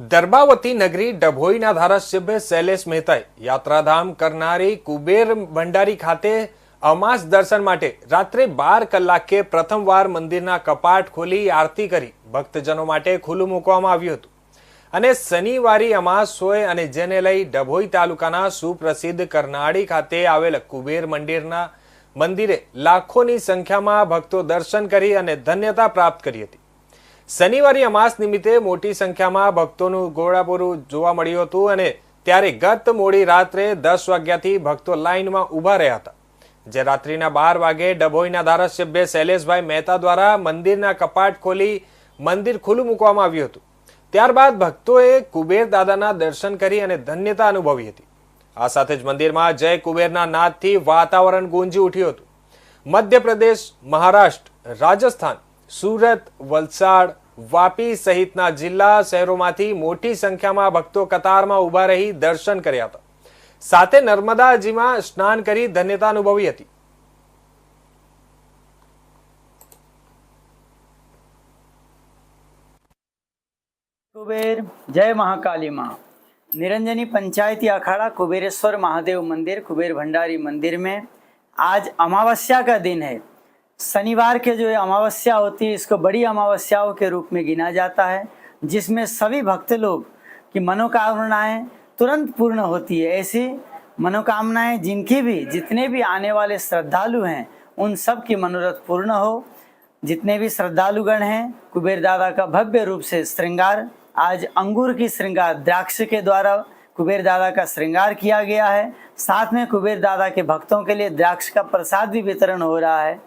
દર્ભાવતી નગરી ડભોઈના ધારાસભ્ય શૈલેષ મહેતાએ યાત્રાધામ કરનારી કુબેર ભંડારી ખાતે અમાસ દર્શન માટે રાત્રે બાર કલાકે પ્રથમવાર મંદિરના કપાટ ખોલી આરતી કરી ભક્તજનો માટે ખુલ્લું મૂકવામાં આવ્યું હતું. અને શનિવારી અમાસ હોય અને જેને લઈ ડભોઈ તાલુકાના સુપ્રસિદ્ધ કરનાળી ખાતે આવેલ કુબેર મંદિરના મંદિરે લાખોની સંખ્યામાં ભક્તો દર્શન કરી અને ધન્યતા પ્રાપ્ત કરી હતી. શનિવારી અમાસ નિમિત્તે મોટી સંખ્યામાં ભક્તોનું ગોળાબોરું જોવા મળ્યું હતું અને ત્યારે ગત મોડી રાત્રે દસ વાગ્યાથી ભક્તો લાઇનમાં ઊભા રહ્યા હતા. જે રાત્રિના બાર વાગે ડભોઈના ધારાસભ્ય શૈલેષભાઈ મહેતા દ્વારા મંદિરના કપાટ ખોલી મંદિર ખુલ્લું મૂકવામાં આવ્યું હતું. ત્યારબાદ ભક્તોએ કુબેર દાદાના દર્શન કરી અને ધન્યતા અનુભવી હતી. આ સાથે જ મંદિરમાં જય કુબેરના નાદથી વાતાવરણ ગુંજી ઉઠ્યું હતું. મધ્યપ્રદેશ, મહારાષ્ટ્ર, રાજસ્થાન, સુરત, વલસાડ વાપી સહિતના જિલ્લા શહેરોમાંથી મોટી સંખ્યામાં ભક્તો કતારમાં ઊભા રહી દર્શન કર્યા હતા સાથે નર્મદાજીમાં સ્નાન કરી ધન્યતા અનુભવી હતી कुबेर जय महाकाली माँ निरंजनी पंचायती अखाड़ा कुबेरेश्वर महादेव मंदिर कुबेर भंडारी मंदिर में आज अमावस्या का दिन है शनिवार के जो अमावस्या होती है, इसको बड़ी अमावस्याओं के रूप में गिना जाता है, जिसमें सभी भक्त लोग की मनोकामनाएँ तुरंत पूर्ण होती है। ऐसी मनोकामनाएँ जिनकी भी, जितने भी आने वाले श्रद्धालु हैं, उन सब की मनोरथ पूर्ण हो। जितने भी श्रद्धालुगण हैं, कुबेर दादा का भव्य रूप से श्रृंगार, आज अंगूर की श्रृंगार द्राक्ष के द्वारा कुबेर दादा का श्रृंगार किया गया है। साथ में कुबेर दादा के भक्तों के लिए द्राक्ष का प्रसाद भी वितरण हो रहा है।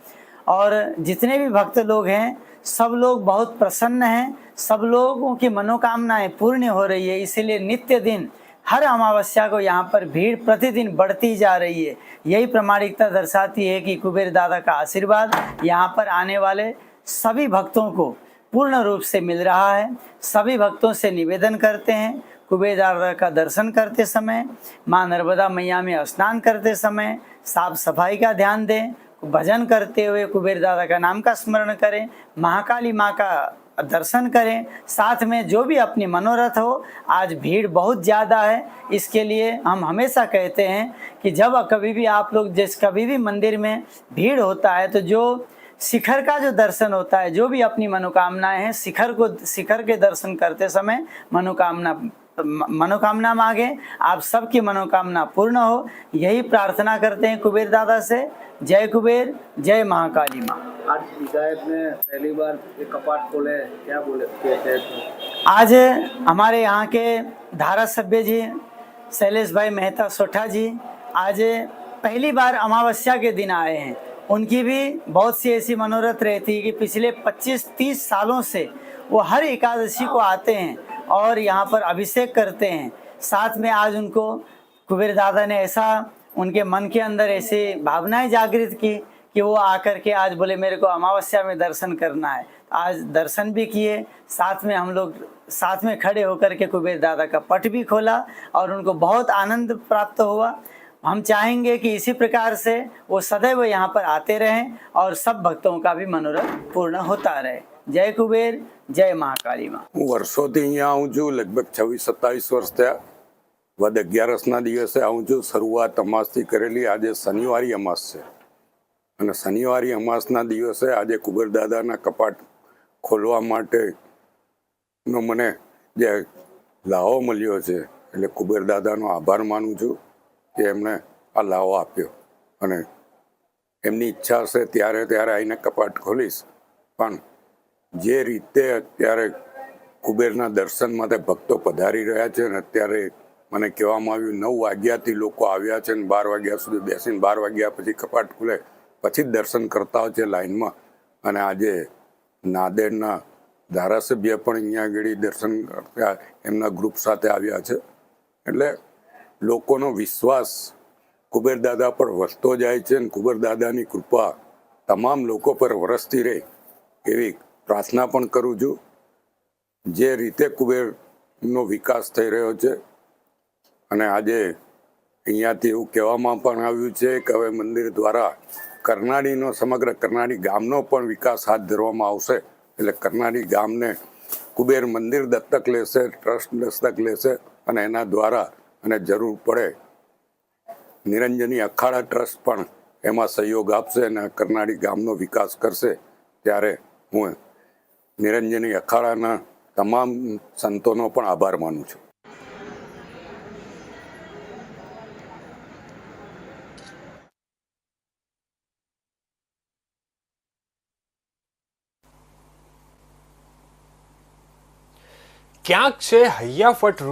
और जितने भी भक्त लोग हैं, सब लोग बहुत प्रसन्न हैं। सब लोगों की मनोकामनाएँ पूर्ण हो रही है। इसीलिए नित्य दिन, हर अमावस्या को यहाँ पर भीड़ प्रतिदिन बढ़ती जा रही है। यही प्रमाणिकता दर्शाती है कि कुबेर दादा का आशीर्वाद यहाँ पर आने वाले सभी भक्तों को पूर्ण रूप से मिल रहा है। सभी भक्तों से निवेदन करते हैं, कुबेर दादा का दर्शन करते समय, माँ नर्मदा मैया में स्नान करते समय साफ़ सफ़ाई का ध्यान दें भजन करते हुए कुबेर दादा का नाम का स्मरण करें, महाकाली माँ का दर्शन करें, साथ में जो भी अपनी मनोरथ हो, आज भीड़ बहुत ज़्यादा है। इसके लिए हम हमेशा कहते हैं कि जब कभी भी आप लोग जिस कभी भी मंदिर में भीड़ होता है तो जो शिखर का जो दर्शन होता है, जो भी अपनी मनोकामनाएँ हैं, शिखर को, शिखर के दर्शन करते समय मनोकामना मनोकामना मांगे आप सबकी मनोकामना पूर्ण हो। यही प्रार्थना करते हैं कुबेर दादा से। जय कुबेर जय महाकाली माँ। आज विधायक ने पहली बार ये कपाट खोले क्या बोले आज हमारे यहाँ के धारा सभ्य जी शैलेश भाई मेहता सोठा जी आज पहली बार अमावस्या के दिन आए हैं। उनकी भी बहुत सी ऐसी मनोरथ रहती है कि पिछले 25-30 सालों से वो हर एकादशी को आते हैं। और यहाँ पर अभिषेक करते हैं। साथ में आज उनको कुबेर दादा ने ऐसा उनके मन के अंदर ऐसी भावनाएँ जागृत की कि वो आकर के आज बोले, मेरे को अमावस्या में दर्शन करना है। आज दर्शन भी किए। साथ में हम लोग, साथ में खड़े होकर के कुबेर दादा का पट भी खोला और उनको बहुत आनंद प्राप्त हुआ। हम चाहेंगे कि इसी प्रकार से वो सदैव यहाँ पर आते रहें और सब भक्तों का भी मनोरथ पूर्ण होता रहे। जय कुबेर। જય મહાકાળીમાં હું વર્ષોથી અહીંયા આવું છું, લગભગ છવ્વીસ, સત્તાવીસ વર્ષ થયા. વદ અગિયારસના દિવસે આવું છું, શરૂઆત અમાસથી કરેલી. આજે શનિવારી અમાસ છે. અને શનિવારી અમાસના દિવસે આજે કુબેરદાદાના કપાટ ખોલવા માટે નો મને જે લાહો મળ્યો છે, એટલે કુબેરદાદાનો આભાર માનું છું કે એમણે આ લાહો આપ્યો. અને એમની ઈચ્છા હશે ત્યારે ત્યારે આવીને કપાટ ખોલીશ. પણ જે રીતે અત્યારે કુબેરના દર્શન માટે ભક્તો પધારી રહ્યા છે અને અત્યારે મને કહેવામાં આવ્યું, નવ વાગ્યાથી લોકો આવ્યા છે અને બાર વાગ્યા સુધી બેસીને બાર વાગ્યા પછી કપાટ ખુલે, પછી જ દર્શન કરતા હોય છે લાઇનમાં. અને આજે નાદેડના ધારાસભ્ય પણ અહીંયા આગળ દર્શન કરતા એમના ગ્રુપ સાથે આવ્યા છે. એટલે લોકોનો વિશ્વાસ કુબેર દાદા પર વધતો જાય છે અને કુબેર દાદાની કૃપા તમામ લોકો પર વરસતી રહે એવી પ્રાર્થના પણ કરું છું. જે રીતે કુબેરનો વિકાસ થઈ રહ્યો છે અને આજે અહીંયાથી એવું કહેવામાં પણ આવ્યું છે કે હવે મંદિર દ્વારા કરનાળીનો સમગ્ર કરનાળી ગામનો પણ વિકાસ હાથ ધરવામાં આવશે. એટલે કરનાળી ગામને કુબેર મંદિર દત્તક લેશે, ટ્રસ્ટ દત્તક લેશે અને એના દ્વારા અને જરૂર પડે નિરંજની અખાડા ટ્રસ્ટ પણ એમાં સહયોગ આપશે અને કરનાળી ગામનો વિકાસ કરશે. ત્યારે હું નિરંજની અખાડાના તમામ સંતોનો પણ આભાર માનું છું. ક્યાંક છે હૈયાફટ